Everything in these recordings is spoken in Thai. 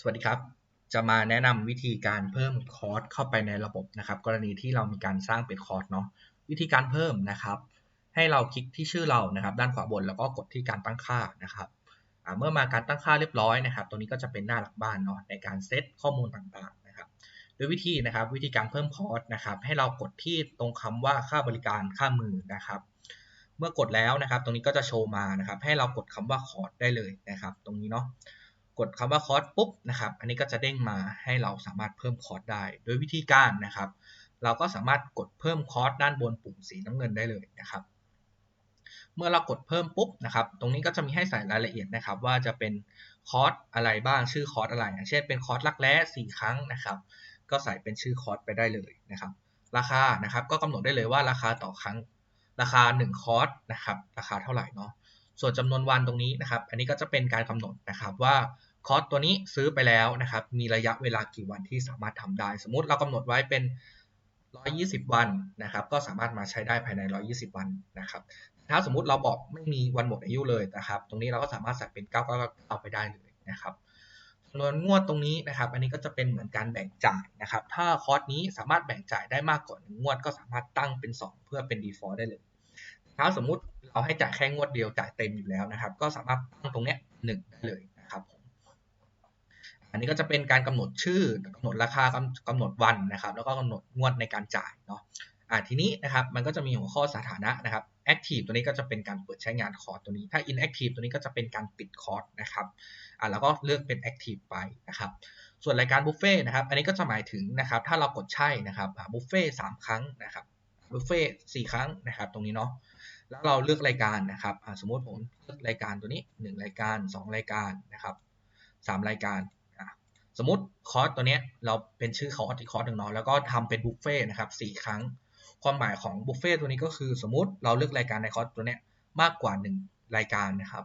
สวัสดีครับ จะมาแนะนำวิธีการเพิ่มคอร์สเข้าไปในระบบนะครับ กรณีที่เรามีการสร้างเป็นคอร์สเนาะวิธีการเพิ่มนะครับ ให้เราคลิกที่ชื่อเรานะครับ ด้านขวาบนแล้วก็กดที่การตั้งค่านะครับเมื่อมาการตั้งค่าเรียบร้อยนะครับตรงนี้ก็จะเป็นหน้าหลักบ้านเนาะในการเซตข้อมูลต่างๆนะครับโดยวิธีนะครับวิธีการเพิ่มคอร์สนะครับ ให้เรากดที่ตรงคำว่าค่าบริการค่ามือนะครับ เมื่อกดแล้วนะครับ ตรงนี้ก็จะโชว์มานะครับ ให้เรากดคำว่าคอร์สได้เลยนะครับ ตรงนี้เนาะ กดคำว่าคอร์สปุ๊บนะครับ อันนี้ก็จะเด้งมาให้เราสามารถเพิ่มคอร์สได้ โดยวิธีการนะครับ เราก็สามารถกดเพิ่มคอร์สด้านบนปุ่มสีน้ำเงินได้เลยนะครับ เมื่อเรากดเพิ่มปุ๊บนะครับ ตรงนี้ก็จะมีให้ใส่รายละเอียดนะครับ ว่าจะเป็นคอร์สอะไรบ้าง ชื่อคอร์สอะไรเช่นเป็นคอร์สลักแร้สี่ครั้งนะครับ ก็ใส่เป็นชื่อคอร์สไปได้เลยนะครับ ราคานะครับก็กำหนดได้เลยว่าราคาต่อครั้งราคา 1 คอร์สนะครับ ราคาเท่าไหร่เนาะส่วนจำนวนวันตรงนี้นะครับ อันนี้ก็จะเป็นการกำหนดนะครับว่า คอร์สตัวนี้ซื้อไปแล้วนะครับ มีระยะเวลากี่วันที่สามารถทำได้ สมมติเรากำหนดไว้เป็น 120 วันนะครับ ก็สามารถมาใช้ได้ภายใน 120 วันนะครับ ถ้าสมมุติเราบอกไม่มีวันหมดอายุเลยนะครับ ตรงนี้เราก็สามารถใส่เป็น999เอาไปได้เลยนะครับจำนวนงวดตรงนี้นะครับ อันนี้ก็จะเป็นเหมือนการแบ่งจ่ายนะครับ ถ้าคอร์สนี้สามารถแบ่งจ่ายได้มากกว่า1งวด ก็สามารถตั้งเป็น 2 เพื่อเป็น default ได้เลย ถ้าสมมุติเราให้จ่ายแค่งวดเดียวจ่ายเต็มอยู่แล้วนะครับ ก็สามารถตั้งตรงนี้หนึ่งได้เลย นี้ก็จะเป็นการกำหนดชื่อกำหนดราคากำหนดวันนะครับ แล้วก็กำหนดงวดในการจ่ายเนาะอ่าทีนี้นะครับมันก็จะมีหัวข้อสถานะนะครับ active ตัวนี้ก็จะเป็นการเปิดใช้งานคอร์สตัวนี้ ถ้า inactive ตัวนี้ก็จะเป็นการปิดคอร์สนะครับอ่าแล้วก็เลือกเป็น active ไปนะครับ ส่วนรายการบุฟเฟ่นะครับอันนี้ก็จะหมายถึงนะครับ ถ้าเรากดใช่นะครับบุฟเฟ่สามครั้งนะครับบุฟเฟ่สี่ครั้งนะครับ ตรงนี้เนาะแล้วเราเลือกรายการนะครับสมมติผมเลือกรายการตัวนี้ 1 รายการ 2 รายการนะครับ3รายการ สมมติคอร์สตัวนี้เราเป็นชื่อคอร์สที่คอร์สหนึ่งเนาะแล้วก็ทำเป็นบุฟเฟ่นะครับสี่ครั้ง ความหมายของบุฟเฟ่ตัวนี้ก็คือสมมติเราเลือกรายการในคอร์สตัวนี้มากกว่า 1 รายการนะครับ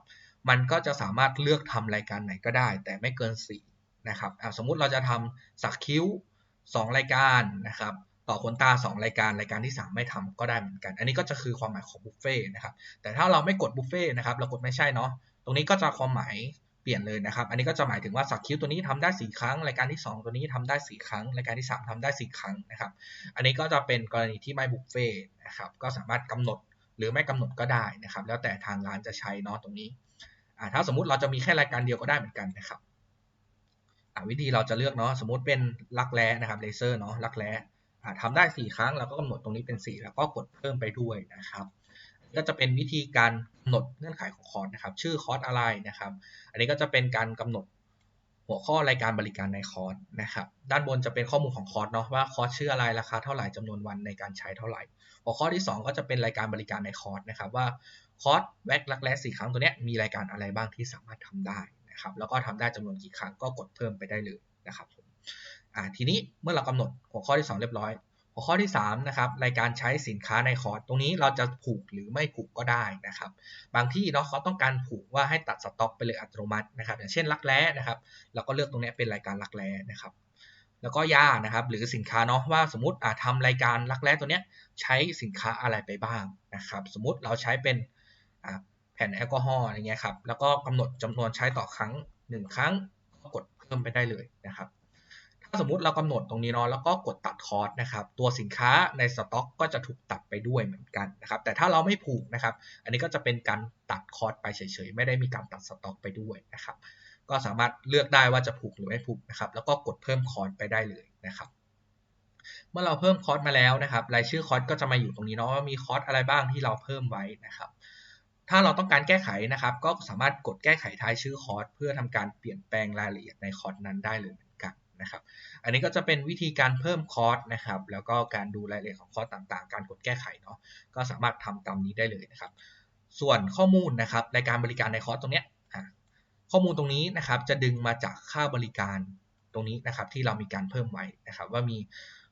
มันก็จะสามารถเลือกทำรายการไหนก็ได้ แต่ไม่เกิน4นะครับสมมุติเราจะทำสักคิ้ว 2 รายการนะครับต่อขนตา 2 รายการรายการที่ 3 ไม่ทำก็ได้เหมือนกัน อันนี้ก็จะคือความหมายของบุฟเฟ่นะครับแต่ถ้าเราไม่กดบุฟเฟ่นะครับเรากดไม่ใช่เนาะตรงนี้ก็จะความหมาย เปลี่ยนเลยนะครับ อันนี้ก็จะหมายถึงว่าสักคิ้วตัวนี้ทำได้ 4 ครั้ง รายการที่ 2 ตัวนี้ทำได้ 4 ครั้ง รายการที่ 3ทำได้ 4 ครั้งนะครับ อันนี้ก็จะเป็นกรณีที่ไม่บุฟเฟ่นะครับ ก็สามารถกำหนดหรือไม่กำหนดก็ได้นะครับ แล้วแต่ทางร้านจะใช้เนาะตรงนี้ถ้าสมมุติเราจะมีแค่รายการเดียวก็ได้เหมือนกันนะครับวิธีเราจะเลือกเนาะ สมมติเป็นลักแร้นะครับเลเซอร์เนาะลักแร้ทำได้ 4 ครั้งเราก็กำหนดตรงนี้เป็น 4 แล้วก็กดเพิ่มไปด้วยนะครับ ก็จะเป็นวิธีการกำหนดเงื่อนไขของคอร์สนะครับ ชื่อคอร์สอะไรนะครับ อันนี้ก็จะเป็นการกำหนดหัวข้อรายการบริการในคอร์สนะครับ ด้านบนจะเป็นข้อมูลของคอร์สเนาะว่าคอร์สชื่ออะไรราคาเท่าไหร่จำนวนวันในการใช้เท่าไหร่ หัวข้อที่ 2 ก็จะเป็นรายการบริการในคอร์สนะครับว่าคอร์สแว็กลักแร้สี่ครั้งตัวนี้มีรายการอะไรบ้างที่สามารถทำได้นะครับ แล้วก็ทำได้จำนวนกี่ครั้งก็กดเพิ่มไปได้เลยนะครับผมอ่าทีนี้เมื่อเรากำหนดหัวข้อที่ 2 เรียบร้อย หัวข้อที่3นะครับรายการใช้สินค้าในคอร์สตรงนี้เราจะผูกหรือไม่ผูกก็ได้นะครับ บางที่เนาะเขาต้องการผูกว่าให้ตัดสต็อกไปเลยอัตโนมัตินะครับ อย่างเช่นรักแร้นะครับ เราก็เลือกตรงนี้เป็นรายการรักแร้นะครับ แล้วก็ยานะครับ หรือสินค้าเนาะว่าสมมติอาทำรายการรักแร้ตัวเนี้ยใช้สินค้าอะไรไปบ้างนะครับ สมมติเราใช้เป็นแผ่นแอลกอฮอล์อะไรเงี้ยครับแล้วก็กำหนดจำนวนใช้ต่อครั้ง 1 ครั้งก็กดเพิ่มไปได้เลยนะครับ ถ้าสมมุติเรากำหนดตรงนี้เนาะแล้วก็กดตัดคอร์สนะครับ ตัวสินค้าในสต็อก ก็จะถูกตัดไปด้วยเหมือนกันนะครับ แต่ถ้าเราไม่ผูกนะครับ อันนี้ก็จะเป็นการตัดคอร์สไปเฉยๆ ไม่ได้มีการตัดสต็อกไปด้วยนะครับ ก็สามารถเลือกได้ว่าจะผูกหรือไม่ผูกนะครับ แล้วก็กดเพิ่มคอร์สไปได้เลยนะครับเมื่อเราเพิ่มคอร์สมาแล้วนะครับ รายชื่อคอร์สก็จะมาอยู่ตรงนี้เนาะว่ามีคอร์สอะไรบ้างที่เราเพิ่มไว้นะครับ ถ้าเราต้องการแก้ไขนะครับ ก็สามารถกดแก้ไขท้ายชื่อคอร์สเพื่อทำการเปลี่ยนแปลงรายละเอียดในคอร์สนั้นได้เลย นะครับ อันนี้ก็จะเป็นวิธีการเพิ่มคอร์สนะครับ แล้วก็การดูรายละเอียดของคอร์สต่างๆ การกดแก้ไขเนาะ ก็สามารถทำตามนี้ได้เลยนะครับ ส่วนข้อมูลนะครับรายการบริการในคอร์สตรงเนี้ยข้อมูลตรงนี้นะครับจะดึงมาจากค่าบริการตรงนี้นะครับที่เรามีการเพิ่มไว้นะครับ ว่ามี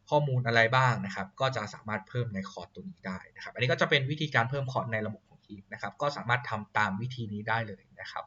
ข้อมูลอะไรบ้างนะครับ ก็จะสามารถเพิ่มในคอร์สตัวนี้ได้นะครับ อันนี้ก็จะเป็นวิธีการเพิ่มคอร์สในระบบของทีมนะครับ ก็สามารถทำตามวิธีนี้ได้เลยนะครับ